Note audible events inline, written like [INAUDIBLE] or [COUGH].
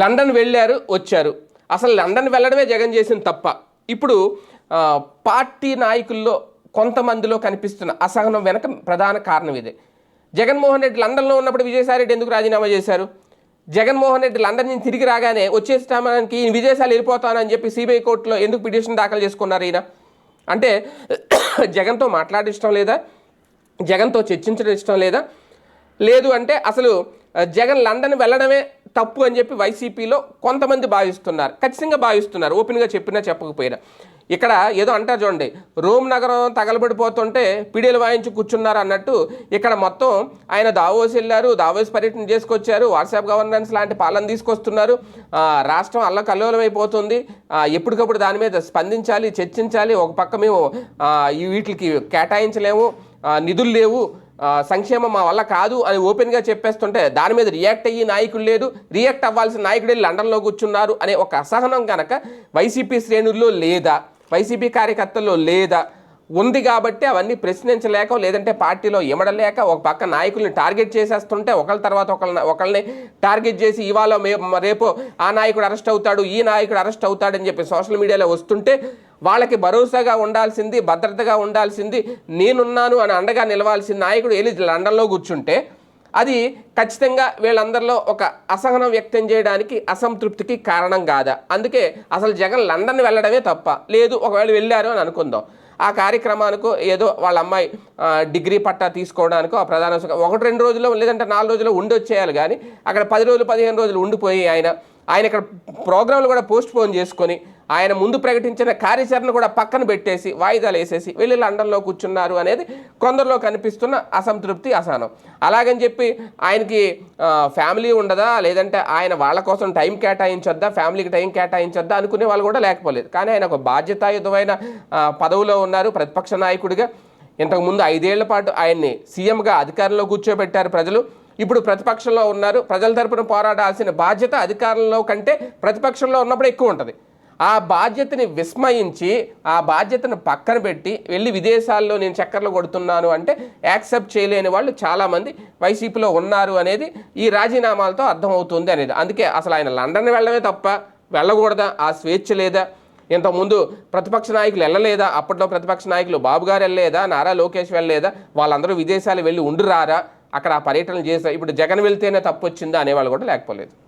London వెళ్ళారు వచ్చారు. అసలు లండన్ వెళ్ళడమే జగన్ చేసిన తప్ప. ఇప్పుడు పార్టీ నాయకుల్లో కొంతమందిలో కనిపిస్తున్న అసహనం వెనక ప్రధాన కారణం ఇదే. జగన్మోహన్ రెడ్డి లండన్లో ఉన్నప్పుడు విజయసాయి రెడ్డి ఎందుకు రాజీనామా చేశారు? జగన్మోహన్ రెడ్డి లండన్ నుంచి తిరిగి రాగానే వచ్చే ఈయన విదేశాలు వెళ్ళిపోతానని చెప్పి సిబిఐ కోర్టులో ఎందుకు పిటిషన్ దాఖలు చేసుకున్నారు ఈయన? అంటే [COUGHS] జగన్తో మాట్లాడడం ఇష్టం లేదా? జగన్తో చర్చించడం ఇష్టం లేదా? లేదు అంటే అసలు జగన్ లండన్ వెళ్ళడమే తప్పు అని చెప్పి వైసీపీలో కొంతమంది భావిస్తున్నారు ఖచ్చితంగా భావిస్తున్నారు. ఓపెన్గా చెప్పినా చెప్పకపోయినా. ఇక్కడ ఏదో అంటారు చూడండి రోమ్ నగరం తగలబడిపోతుంటే పిడియలు వాయించి కూర్చున్నారు అన్నట్టు ఇక్కడ మొత్తం ఆయన దావోస్ వెళ్ళారు దావోస్ పర్యటన చేసుకొచ్చారు వాట్సాప్ గవర్నెన్స్ లాంటి పాలన తీసుకొస్తున్నారు. రాష్ట్రం అల్లకల్లోలం అయిపోతుంది ఎప్పటికప్పుడు దాని మీద స్పందించాలి చర్చించాలి. ఒక పక్క మేము వీటికి కేటాయించలేము నిధులు లేవు. సంక్షేమం మా వల్ల కాదు అని ఓపెన్గా చెప్పేస్తుంటే దాని మీద రియాక్ట్ అయ్యి నాయకులు లేదు రియాక్ట్ అవ్వాల్సిన నాయకుడే లండన్లో కూర్చున్నారు అనే ఒక అసహనం కనుక వైసీపీ శ్రేణుల్లో లేదా వైసీపీ కార్యకర్తల్లో లేదా ఉంది కాబట్టి అవన్నీ ప్రశ్నించలేక లేదంటే పార్టీలో ఇమడలేక ఒక పక్క నాయకుల్ని టార్గెట్ చేసేస్తుంటే ఒకళ్ళ తర్వాత ఒకళ్ళని ఒకళ్ళని టార్గెట్ చేసి ఇవాళ రేపు ఆ నాయకుడు అరెస్ట్ అవుతాడు ఈ నాయకుడు అరెస్ట్ అవుతాడని చెప్పి సోషల్ మీడియాలో వస్తుంటే వాళ్ళకి భరోసాగా ఉండాల్సింది భద్రతగా ఉండాల్సింది నేనున్నాను అని అండగా నిలవాల్సిన నాయకుడు వెళ్ళి లండన్లో కూర్చుంటే అది ఖచ్చితంగా వీళ్ళందరిలో ఒక అసహనం వ్యక్తం చేయడానికి అసంతృప్తికి కారణం కాదా? అందుకే అసలు జగన్ లండన్ వెళ్ళడమే తప్ప లేదు ఒకవేళ వెళ్ళారు అని అనుకుందాం. ఆ కార్యక్రమానికి ఏదో వాళ్ళ అమ్మాయి డిగ్రీ పట్టా తీసుకోవడానికో ఆ ప్రధాన ఒకటి రెండు రోజుల్లో లేదంటే నాలుగు రోజుల్లో ఉండి వచ్చేయాలి కానీ అక్కడ పది రోజులు పదిహేను రోజులు ఉండిపోయి ఆయన ఆయన ఇక్కడ ప్రోగ్రాంలు కూడా పోస్ట్ పోన్ చేసుకొని ఆయన ముందు ప్రకటించిన కార్యాచరణ కూడా పక్కన పెట్టేసి వాయిదాలు వేసేసి వెళ్ళి లండన్లో కూర్చున్నారు అనేది కొందరిలో కనిపిస్తున్న అసంతృప్తి అసహనం. అలాగని చెప్పి ఆయనకి ఫ్యామిలీ ఉండదా? లేదంటే ఆయన వాళ్ళ కోసం టైం కేటాయించొద్దా? ఫ్యామిలీకి టైం కేటాయించొద్దా? అనుకునే వాళ్ళు కూడా లేకపోలేదు. కానీ ఆయన ఒక బాధ్యతాయుతమైన పదవిలో ఉన్నారు. ప్రతిపక్ష నాయకుడిగా ఇంతకుముందు ఐదేళ్ళ పాటు ఆయన్ని సీఎంగా అధికారంలో కూర్చోబెట్టారు ప్రజలు. ఇప్పుడు ప్రతిపక్షంలో ఉన్నారు. ప్రజల తరపున పోరాడాల్సిన బాధ్యత అధికారంలో కంటే ప్రతిపక్షంలో ఉన్నప్పుడు ఎక్కువ ఉంటుంది. ఆ బాధ్యతని విస్మయించి ఆ బాధ్యతను పక్కన పెట్టి వెళ్ళి విదేశాల్లో నేను చక్కర్లు కొడుతున్నాను అంటే యాక్సెప్ట్ చేయలేని వాళ్ళు చాలామంది వైసీపీలో ఉన్నారు అనేది ఈ రాజీనామాలతో అర్థమవుతుంది అనేది. అందుకే అసలు ఆయన లండన్ వెళ్ళడమే తప్ప వెళ్ళకూడదా? ఆ స్వేచ్ఛ లేదా? ఇంతకుముందు ప్రతిపక్ష నాయకులు వెళ్ళలేదా? అప్పట్లో ప్రతిపక్ష నాయకులు బాబు గారు వెళ్ళలేదా? నారా లోకేష్ వెళ్ళలేదా? వాళ్ళందరూ విదేశాలు వెళ్ళి ఉండురారా? అక్కడ ఆ పర్యటనలు చేశారు? ఇప్పుడు జగన్ వెళ్తేనే తప్పు వచ్చిందా? అనేవాళ్ళు కూడా లేకపోలేదు.